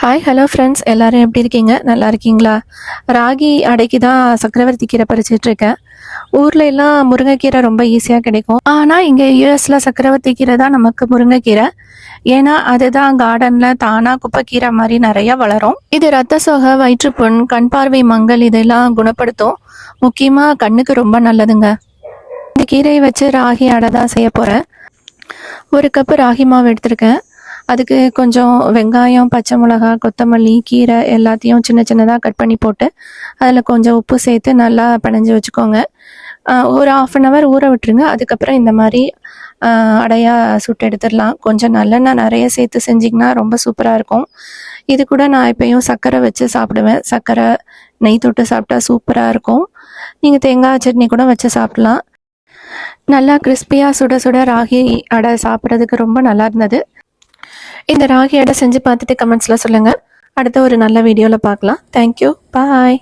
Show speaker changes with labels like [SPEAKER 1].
[SPEAKER 1] hi hello friends எல்லோரும் எப்படி இருக்கீங்க நல்லா இருக்கீங்களா ராகி அடைக்கு தான் சக்கரவர்த்தி கீரை பறிச்சிட்ருக்கேன் ஊரில் எல்லாம் முருங்கைக்கீரை ரொம்ப ஈஸியாக கிடைக்கும் ஆனால் இங்கே யூஎஸில் சக்கரவர்த்தி கீரை தான் நமக்கு முருங்கைக்கீரை ஏன்னா அதுதான் கார்டனில் தானாக குப்பைக்கீரை மாதிரி நிறையா வளரும் இது ரத்த சோகை வயிற்றுப்புண் கண் பார்வை மங்கள் இதெல்லாம் குணப்படுத்தும் முக்கியமாக கண்ணுக்கு ரொம்ப நல்லதுங்க இந்த கீரையை வச்சு ராகி அடை தான் செய்ய போகிறேன் ஒரு கப்பு ராகி மாவு எடுத்திருக்கேன் அதுக்கு கொஞ்சம் வெங்காயம் பச்சை மிளகா கொத்தமல்லி கீரை எல்லாத்தையும் சின்ன சின்னதாக கட் பண்ணி போட்டு அதில் கொஞ்சம் உப்பு சேர்த்து நல்லா பிணைஞ்சு வச்சுக்கோங்க ஒரு ஆஃப் அன் ஹவர் ஊற விட்டுருங்க அதுக்கப்புறம் இந்த மாதிரி அடையாக சுட்டு எடுத்துடலாம் கொஞ்சம் நல்லெண்ணெய் நிறைய சேர்த்து செஞ்சிங்கன்னா ரொம்ப சூப்பராக இருக்கும் இது கூட நான் இப்போயும் சர்க்கரை வச்சு சாப்பிடுவேன் சர்க்கரை நெய் தொட்டு சாப்பிட்டா சூப்பராக இருக்கும் நீங்கள் தேங்காய் சட்னி கூட வச்சு சாப்பிட்லாம் நல்லா கிறிஸ்பியாக சுட சுட ராகி அடை சாப்பிட்றதுக்கு ரொம்ப நல்லா இருந்தது இந்த ராகி செஞ்சு பார்த்துட்டு கமெண்ட்ஸில் சொல்லுங்கள் அடுத்த ஒரு நல்ல வீடியோவில் பார்க்கலாம் தேங்க்யூ பாய்